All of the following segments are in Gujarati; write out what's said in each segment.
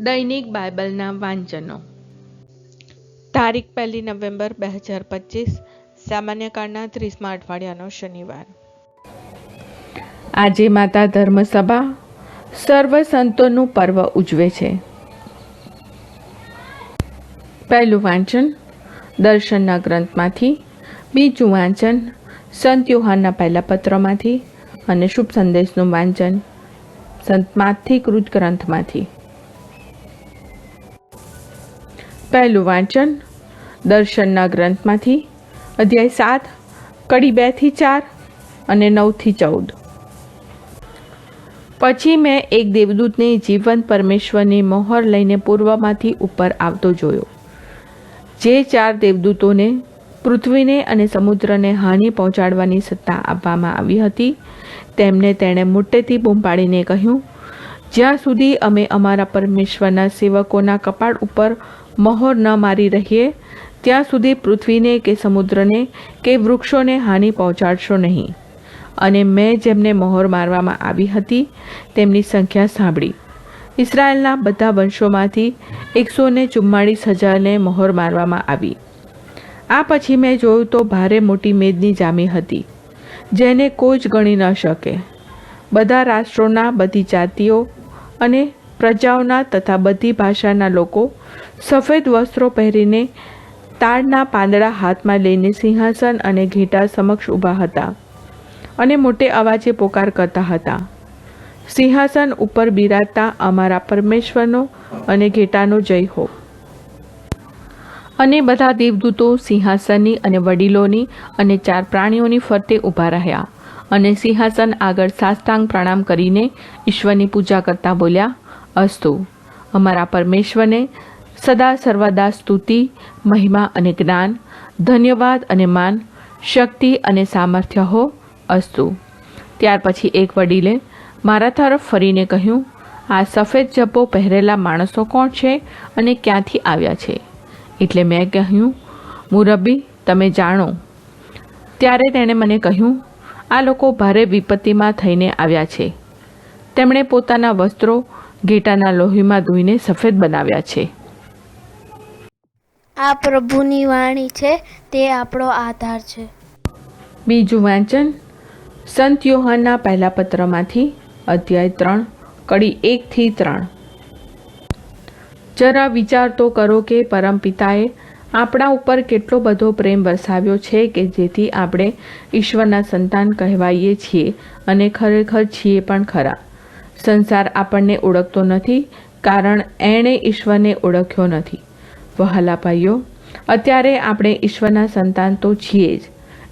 દૈનિક બાઇબલના વાંચનો. તારીખ પહેલી નવેમ્બર બે હજાર પચીસ, સામાન્ય કાળના ત્રીસમા અઠવાડિયાનો શનિવાર. આજે માતા ધર્મસભા સર્વ સંતોનું પર્વ ઉજવે છે. પહેલું વાંચન દર્શનના ગ્રંથમાંથી, બીજું વાંચન સંત યુહાનના પહેલા પત્રમાંથી અને શુભ સંદેશનું વાંચન સંત માથી કૃત ગ્રંથમાંથી. પહેલું વાંચન, દર્શનના ગ્રંથમાંથી, અધ્યાય સાત, કડી બેથી ચાર અને નવથી ચૌદ. પછી મેં એક દેવદૂતને જીવંત પરમેશ્વરની મોહર લઈને પૂર્વમાંથી ઉપર આવતો જોયો. જે ચાર દેવદૂતોને પૃથ્વીને અને સમુદ્રને હાનિ પહોંચાડવાની સત્તા આપવામાં આવી હતી, તેમને તેણે મોટેથી બૂમ પાડીને કહ્યું જ્યાં સુધી અમે અમારા પરમેશ્વરના સેવકોના કપાળ ઉપર મહોર ન મારી રહીએ, ત્યાં સુધી પૃથ્વીને કે સમુદ્રને કે વૃક્ષોને હાનિ પહોંચાડશો નહીં. અને મેં જેમને મહોર મારવામાં આવી હતી, તેમની સંખ્યા સાંભળી. ઇસરાયેલના બધા વંશોમાંથી એકસો ને ચુમ્માળીસ હજારને મહોર મારવામાં આવી. આ પછી મેં જોયું તો ભારે મોટી મેદની જામી હતી, જેને કોઈ જ ગણી ન શકે. બધા રાષ્ટ્રોના બધી જાતિઓ અને પ્રજાઓના તથા બધી ભાષાના લોકો સફેદ વસ્ત્રો પહેરીને તાળના પાંદડા હાથમાં લઈને સિંહાસન અને ઘેટા સમક્ષ ઊભા હતા અને મોટે અવાજે પોકાર કરતા હતા. સિંહાસન ઉપર બિરાજતા અમારા પરમેશ્વરનો અને ઘેટાનો જય હો. અને બધા દેવદૂતો સિંહાસનની અને વડીલોની અને ચાર પ્રાણીઓની ફરતે ઊભા રહ્યા. અને સિંહાસન આગળ સાષ્ટાંગ પ્રણામ કરીને ઈશ્વરની પૂજા કરતા બોલ્યા, અસ્તુ, અમારા પરમેશ્વરને સદા સર્વદા સ્તુતિ, મહિમા અને જ્ઞાન, ધન્યવાદ અને માન, શક્તિ અને સામર્થ્ય હો, અસ્તુ. ત્યાર પછી એક વડીલે મારા તરફ ફરીને કહ્યું, આ સફેદ જબ્બો પહેરેલા માણસો કોણ છે અને ક્યાંથી આવ્યા છે? એટલે મેં કહ્યું, મુરબ્બી, તમે જાણો. ત્યારે તેણે મને કહ્યું આ લોકો ભારે વિપત્તિમાં થઈને આવ્યા છે. તેમણે પોતાના વસ્ત્રો ઘેટાના લોહીમાં ધોઈને સફેદ બનાવ્યા છે. આ પ્રભુની વાણી છે તે આપણો આધાર છે. બીજું વાંચન સંત યોહાનના પહેલા પત્રમાંથી અધ્યાય ત્રણ કડી એકથી ત્રણ. જરા વિચાર તો કરો કે પરમપિતાએ આપણા ઉપર કેટલો બધો પ્રેમ વરસાવ્યો છે કે જેથી આપણે ઈશ્વરના સંતાન કહેવાઈએ છીએ અને ખરેખર છીએ પણ ખરા. સંસાર આપણને ઓળખતો નથી, કારણ એણે ઈશ્વરને ઓળખ્યો નથી. વહાલા ભાઈઓ, અત્યારે આપણે ઈશ્વરના સંતાન તો છીએ જ.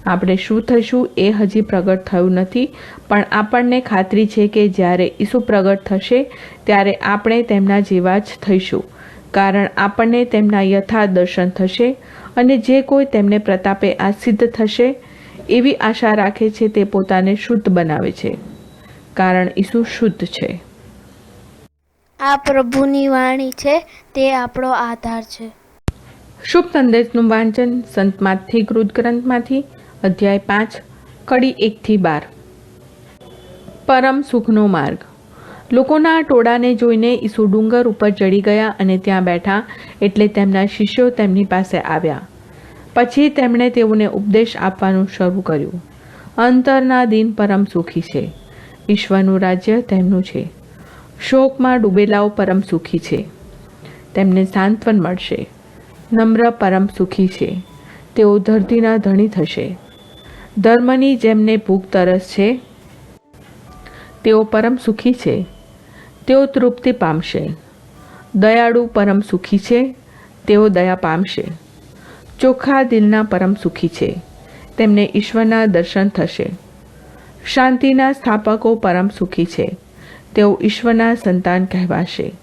આપણે શું થઈશું એ હજી પ્રગટ થયું નથી, પણ આપણને ખાતરી છે કે જ્યારે ઈસુ પ્રગટ થશે, ત્યારે આપણે તેમના જેવા જ થઈશું. કારણ આપણને તેમના યથાર્થ દર્શન થશે અને જે કોઈ તેમને પ્રતાપે આ સિદ્ધ થશે એવી આશા રાખે છે તે પોતાને શુદ્ધ બનાવે છે કારણ ઈસુ શુદ્ધ છે. આ પ્રભુની વાણી છે તે આપણો આધાર છે. શુભ સંદેશનું વાંચન સંતમાંથી કૃત ગ્રંથમાંથી અધ્યાય પાંચ કડી એકથી બાર. પરમ સુખનો માર્ગ. લોકોના ટોળાને જોઈને ઈસુ ડુંગર ઉપર ચડી ગયા અને ત્યાં બેઠા એટલે તેમના શિષ્યો તેમની પાસે આવ્યા. પછી તેમણે તેઓને ઉપદેશ આપવાનું શરૂ કર્યું. અંતરના દિન પરમ સુખી છે. ઈશ્વરનું રાજ્ય તેમનું છે. શોકમાં ડૂબેલાઓ પરમ સુખી છે. તેમને સાંત્વન મળશે. નમ્ર પરમ સુખી છે. તેઓ ધરતીના ધણી થશે. ધર્મની જેમને ભૂખ તરસ છે, તેઓ પરમ સુખી છે. તેઓ તૃપ્તિ પામશે. દયાળુ પરમ સુખી છે, તેઓ દયા પામશે. ચોખ્ખા દિલના પરમ સુખી છે, તેમને ઈશ્વરના દર્શન થશે. શાંતિના સ્થાપકો પરમ સુખી છે, તેઓ ઈશ્વરના સંતાન કહેવાશે.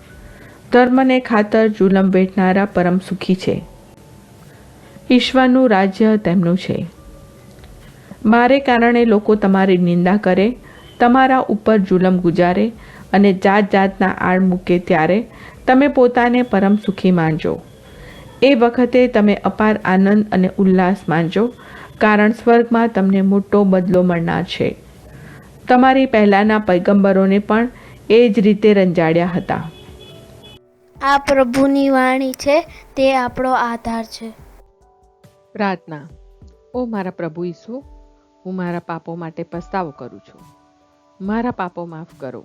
ધર્મને ખાતર જુલમ વેઠનારા પરમ સુખી છે. ઈશ્વરનું રાજ્ય તેમનું છે. મારે કારણે લોકો તમારી નિંદા કરે, તમારા ઉપર જુલમ ગુજારે અને જાત જાતના આડ મૂકે ત્યારે તમે પોતાને પરમ સુખી માનજો. એ વખતે તમે અપાર આનંદ અને ઉલ્લાસ માનજો કારણ સ્વર્ગમાં તમને મોટો બદલો મળનાર છે. તમારી પહેલાંના પૈગંબરોને પણ એ જ રીતે રંજાડ્યા હતા. આ પ્રભુની વાણી છે તે આપણો આધાર છે. પ્રાર્થના. ઓ મારા પ્રભુ ઈસુ હું મારા પાપો માટે પસ્તાવો કરું છું. મારા પાપો માફ કરો.